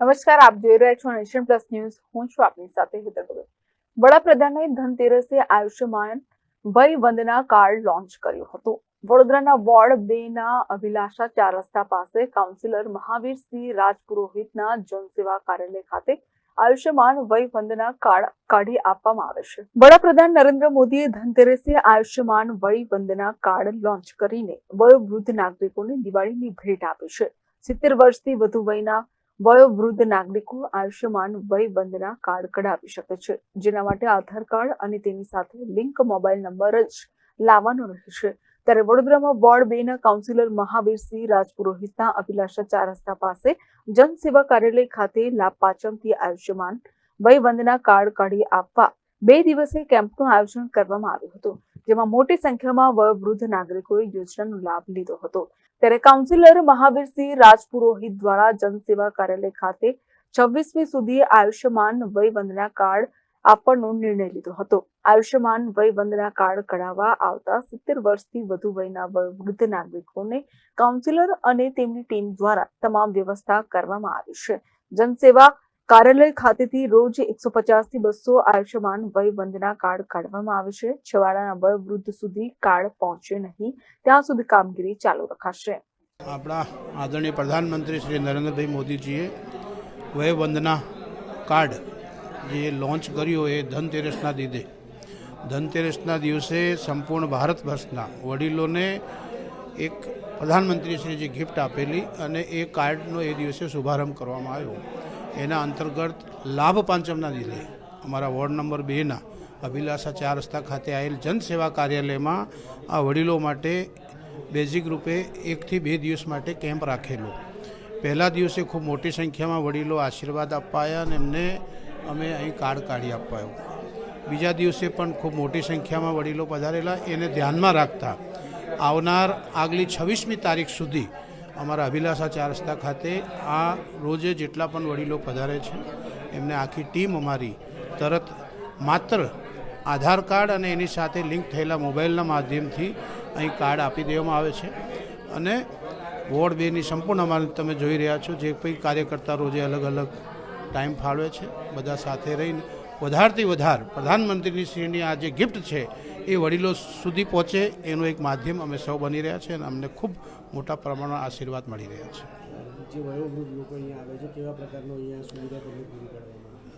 નમસ્કાર, આપ જોઈ રહ્યા છો નેશન પ્લસ ન્યૂઝ. હું છું આપની સાથે હેતર વડાપ્રધાને ધનતેરસે આયુષ્યમાન વય વંદના કાર્ડ લોન્ચ કર્યું હતું. વડોદરાના વોર્ડ બે ના અભિલાષા ચાર રસ્તા પાસે કાઉન્સિલર મહાવીરસિંહ રાજપુરોહિતના જનસેવા કાર્યાલય ખાતે આયુષ્યમાન વય વંદના કાર્ડ કાઢી આપવામાં આવે છે. વડાપ્રધાન નરેન્દ્ર મોદીએ ધનતેરસે આયુષ્યમાન વય વંદના કાર્ડ લોન્ચ કરીને વયોવૃદ્ધ નાગરિકોને દિવાળીની ભેટ આપી છે. સિત્તેર વર્ષથી વધુ વયના વયોવૃદ્ધ નાગરિકો આયુષ્યમાન વય બંધના કાર્ડ કઢાવી શકે છે, જેના માટે આધાર કાર્ડ અને તેની સાથે લિંક મોબાઈલ નંબર જ લાવવાનો રહેશે ત્યારે વડોદરામાં વોર્ડ બે ના કાઉન્સિલર મહાવીરસિંહ રાજપુરોહિતના અભિલાષા ચાર રસ્તા પાસે જનસેવા કાર્યાલય ખાતે લાભ પાચમથી આયુષ્યમાન વય વંદના કાર્ડ કાઢી આપવા બે દિવસે કેમ્પનું આયોજન કરવામાં આવ્યું હતું. જેમાં મોટી સંખ્યામાં વયોવૃદ્ધ નાગરિકોએ યોજનાનો લાભ લીધો હતો. ત્યારે કાઉન્સિલર મહાવીરસિંહ રાજપુરોહિત દ્વારા જનસેવા કાર્યાલય ખાતે છવ્વીસમી સુધી આયુષ્યમાન વય વંદના કાર્ડ આપવાનો નિર્ણય લીધો હતો. આયુષ્યમાન વય વંદના કાર્ડ કઢાવવા આવતા સિત્તેર વર્ષથી વધુ વયના વૃદ્ધ નાગરિકોને કાઉન્સિલર અને તેમની ટીમ દ્વારા તમામ વ્યવસ્થા કરવામાં આવી છે. જનસેવા કાર્યાલય ખાતેથી રોજ એકસો થી બસો આયુષ્યમાન વય વંદના કાર્ડ કાઢવામાં આવે છે. છેવાડાના વય વૃદ્ધ સુધી કાર્ડ પહોંચે નહીં. ત્યાં સુધી કામગીરી ચાલુ રખાશે. આપણા આદરણીય પ્રધાનમંત્રી શ્રી નરેન્દ્રભાઈ મોદીજીએ વયવંદના કાર્ડ જે લોન્ચ કર્યું એ ધનતેરસના દીધે. ધનતેરસના દિવસે સંપૂર્ણ ભારત વર્ષના વડીલોને એક પ્રધાનમંત્રીશ્રીજી ગિફ્ટ આપેલી અને એ કાર્ડનો એ દિવસે શુભારંભ કરવામાં આવ્યો. એના અંતર્ગત લાભ પાંચમના દીધે અમારા વોર્ડ નંબર બેના અભિલાષા ચાર રસ્તા ખાતે આવેલ જનસેવા કાર્યાલયમાં આ વડીલો માટે બેઝિક રૂપે એકથી બે દિવસ માટે કેમ્પ રાખેલો. પહેલા દિવસે ખૂબ મોટી સંખ્યામાં વડીલો આશીર્વાદ અપાયા અને એમને અમે અહીં કાર્ડ કાઢી અપાયો. બીજા દિવસે પણ ખૂબ મોટી સંખ્યામાં વડીલો પધારેલા. એને ધ્યાનમાં રાખતા આવનાર આગલી છવ્વીસમી તારીખ સુધી અમારા અભિલાષા ચાર રસ્તા ખાતે આ રોજે જેટલા પણ વડીલો પધારે છે, એમને આખી ટીમ અમારી તરત માત્ર આધાર કાર્ડ અને એની સાથે લિંક થયેલા મોબાઈલના માધ્યમથી અહીં કાર્ડ આપી દેવામાં આવે છે. અને વોર્ડ બેની સંપૂર્ણ અમારે તમે જોઈ રહ્યા છો, જે કંઈ કાર્યકર્તા રોજે અલગ અલગ ટાઈમ ફાળવે છે, બધા સાથે રહીને. વધારથી વધાર પ્રધાનમંત્રીની શ્રીની આ જે ગિફ્ટ છે એ વડીલો સુધી પહોંચે એનું એક માધ્યમ અમે સૌ બની રહ્યા છે અને અમને ખૂબ મોટા પ્રમાણમાં આશીર્વાદ મળી રહ્યા છે. જે વયોવૃદ્ધ લોકો અહીંયા આવે છે કેવા પ્રકારનો અહીંયા સુવિધા તમને પૂરી પાડવામાં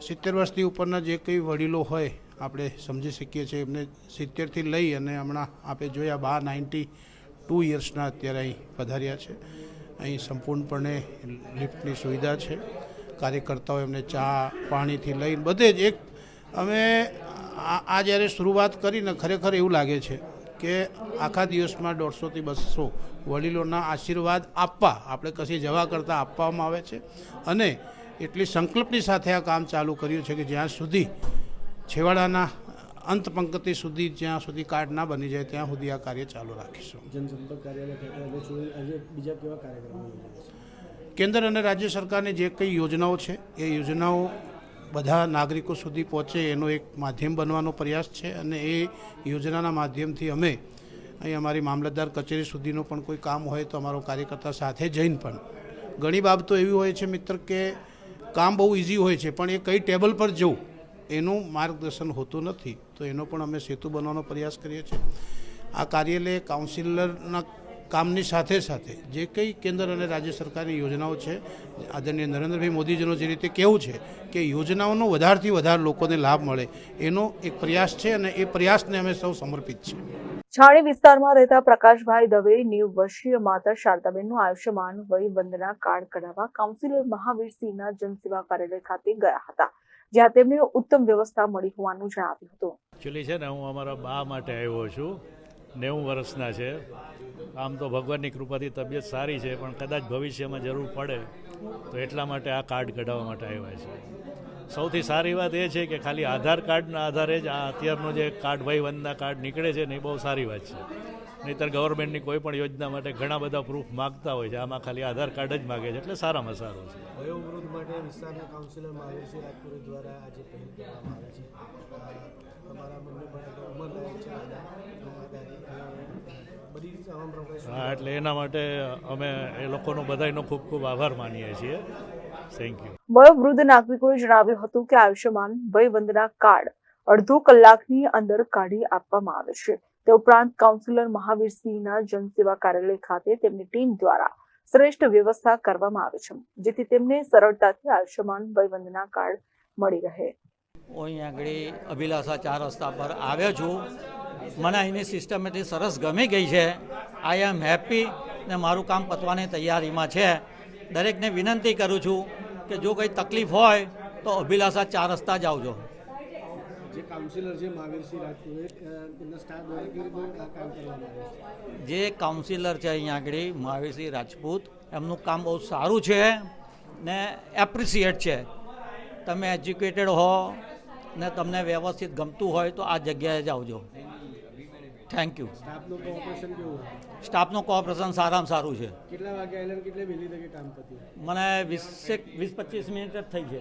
છે? સિત્તેર વર્ષથી ઉપરના જે કંઈ વડીલો હોય આપણે સમજી શકીએ છીએ એમને સિત્તેરથી લઈ અને હમણાં આપણે જોયા બાર નાઇન્ટી ટુ યર્સના અત્યારે અહીં પધાર્યા છે. અહીં સંપૂર્ણપણે લિફ્ટની સુવિધા છે. કાર્યકર્તાઓ એમને ચા પાણીથી લઈને બધે જ એક અમે આ આ જ્યારે શરૂઆત કરીને ખરેખર એવું લાગે છે કે આખા દિવસમાં દોઢસોથી બસો વડીલોના આશીર્વાદ આપવા આપણે કશી જવા કરતાં આપવામાં આવે છે અને એટલી સંકલ્પની સાથે આ કામ ચાલુ કર્યું છે કે જ્યાં સુધી છેવાડાના અંત પંક્તિ સુધી જ્યાં સુધી કાર્ડ ના બની જાય ત્યાં સુધી આ કાર્ય ચાલુ રાખીશું. જનસંપર્ક કાર્યાલય કેન્દ્ર અને રાજ્ય સરકારની જે કંઈ યોજનાઓ છે એ યોજનાઓ બધા નાગરિકો સુધી પહોંચે એનો એક માધ્યમ બનવાનો પ્રયાસ છે અને એ યોજનાના માધ્યમથી અમે અહીં અમારી મામલતદાર કચેરી સુધીનો પણ કોઈ કામ હોય તો અમારો કાર્યકર્તા સાથે જઈને પણ. ઘણી બાબતો એવી હોય છે મિત્ર કે કામ બહુ ઇઝી હોય છે, પણ એ કઈ ટેબલ પર જવું, એનું માર્ગદર્શન હોતું નથી. તો એનો પણ અમે સેતુ બનવાનો પ્રયાસ કરીએ છીએ. આ કાર્યાલય કાઉન્સિલરના કામની સાથે સાથે જે કંઈ કેન્દ્ર અને રાજ્ય સરકારની યોજનાઓ છે આદરણીય નરેન્દ્રભાઈ મોદીજીનો જે રીતે કહેવું છે કે યોજનાઓનો વધારથી વધારે લોકોને લાભ મળે એનો એક પ્રયાસ છે અને એ પ્રયાસને અમે સૌ સમર્પિત છીએ. છાણી વિસ્તારમાં રહેતા પ્રકાશભાઈ દવે નેવ વર્ષીય માતા શારદાબેનનું આયુષ્યમાન વય વંદના કાર્ડ કઢાવવા કાઉન્સિલર મહાવીરસિંહના જનસેવા કાર્યાલય ખાતે ગયા હતા જ્યાં તેમને ઉત્તમ વ્યવસ્થા મળી હોવાનું જણાવ્યું હતું. એકચ્યુઅલી છે ને હું અમારા બા માટે આવ્યો છું નેવું વર્ષના છે. આમ તો ભગવાનની કૃપાથી તબિયત સારી છે, પણ કદાચ ભવિષ્યમાં જરૂર પડે, તો એટલા માટે આ કાર્ડ કઢાવવા માટે આવ્યા છે. સૌથી સારી વાત એ છે કે ખાલી આધાર કાર્ડના આધારે જ આ અત્યારનો જે કાર્ડ ભાઈ વંદના કાર્ડ નીકળે છે ને એ બહુ સારી વાત છે. નહીંતર ગવર્મેન્ટની કોઈ પણ યોજના માટે ઘણા બધા પ્રૂફ માગતા હોય છે, આમાં ખાલી આધાર કાર્ડ જ માગે છે, એટલે સારામાં સારું છે. વયોવૃદ્ધ માટે વિસ્તારના કાઉન્સિલર મહાવીરસિંહ રાજપુરી દ્વારા આજે પહેલ કરવામાં આવે છે. તમારા મમ્મી પણ ઉંમરલાયક છે હા એટલે એના માટે અમે એ લોકોનો બધાનો ખૂબ ખૂબ આભાર માનીએ છીએ. થેન્ક યુ વયોવૃદ્ધ નાગરિકોએ જણાવ્યું હતું કે આયુષ્યમાન વય વંદના કાર્ડ અડધો કલાકની અંદર કાઢી આપવામાં આવે છે. તે ઉપરાંત કાઉન્સિલર મહાવીરસિંહના જનસેવા કાર્યાલય ખાતે તેમની ટીમ દ્વારા શ્રેષ્ઠ વ્યવસ્થા કરવામાં આવે છે જેથી તેમને સરળતાથી આયુષ્યમાન વય વંદના કાર્ડ મળી રહે. હું અહીં આગળ અભિલાષા ચાર રસ્તા પર આવ્યો છું. મને અહીંની સિસ્ટમેટિક સરસ ગમી ગઈ છે. આઈ એમ હેપી ને મારું કામ પતવાની તૈયારીમાં છે. દરેકને વિનંતી કરું છું કે જો કંઈ તકલીફ હોય તો અભિલાષા ચાર રસ્તા જ આવજો. જે કાઉન્સિલર છે મહાવીરસિંહ જે કાઉન્સિલર છે અહીંયા આગળ મહાવીરસિંહ રાજપૂત એમનું કામ બહુ સારું છે ને એપ્રિસિએટ છે. તમે એજ્યુકેટેડ હો ને તમને વ્યવસ્થિત ગમતું હોય તો આ જગ્યાએ જ આવજો. થેન્ક યુ સ્ટાફનું કોઓપરેશન કેવું સ્ટાફનું કોઓપરેશન સારામાં સારું છે. કેટલા વાગે આવેલા કેટલે વહેલી તકે કામ પત્યું મને વીસેક વીસ પચીસ મિનિટ જ થઈ છે.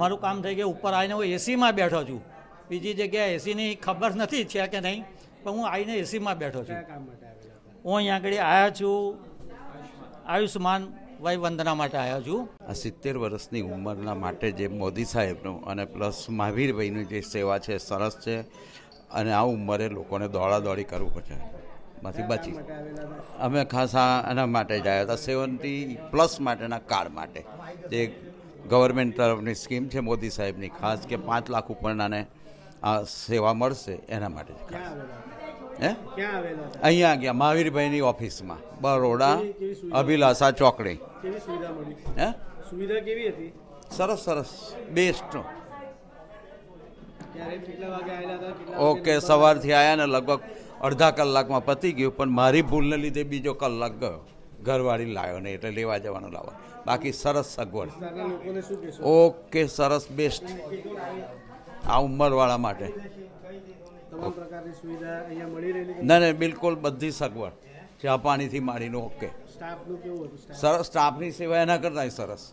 મારું કામ થઈ ગયું ઉપર આવીને હું એસીમાં બેઠો છું. બીજી જગ્યાએ એસીની ખબર નથી છે કે નહીં પણ હું આવીને એસીમાં બેઠો છું. હું અહીંયા આગળ આવ્યા છું. આયુષ્માન વય વંદના માટે આવ્યા છું. આ સિત્તેર વર્ષની ઉંમરના માટે જે મોદી સાહેબનું અને પ્લસ મહાવીરભાઈની જે સેવા છે સરસ છે. અને આ ઉંમરે લોકોને દોડાદોડી કરવું પડશે માંથી બચી. અમે ખાસ આ એના માટે જ આવ્યા હતા સેવન્ટી પ્લસ માટેના કાર્ડ માટે. જે ગવર્મેન્ટ તરફની સ્કીમ છે મોદી સાહેબની ખાસ કે પાંચ લાખ ઉપરનાને આ સેવા મળશે એના માટે જ ખાસ. હે? અહીંયા ગયા મહાવીરભાઈની ઓફિસમાં. બરોડા અભિલાષા ચોકડી. હે? સુવિધા કેવી હતી? સરસ સરસ. બેસ્ટ ક્યારે કેટલા વાગે આવેલા હતા કેટલા વાગે ઓકે સવારથી આવ્યા ને લગભગ અડધા કલાકમાં પતી ગયું પણ મારી ભૂલને લીધે બીજો કલાક ગયો. ઘરવાળી લાવ્યો ને એટલે લેવા જવાનું લાવો. બાકી સરસ સગવડ. ઓકે સરસ બેસ્ટ. આ ઉંમરવાળા માટે. ના ના બિલકુલ બધી સગવડ. ચા પાણીથી માંડીને ઓકે. સરસ સ્ટાફની સેવા એના કરતાં સરસ.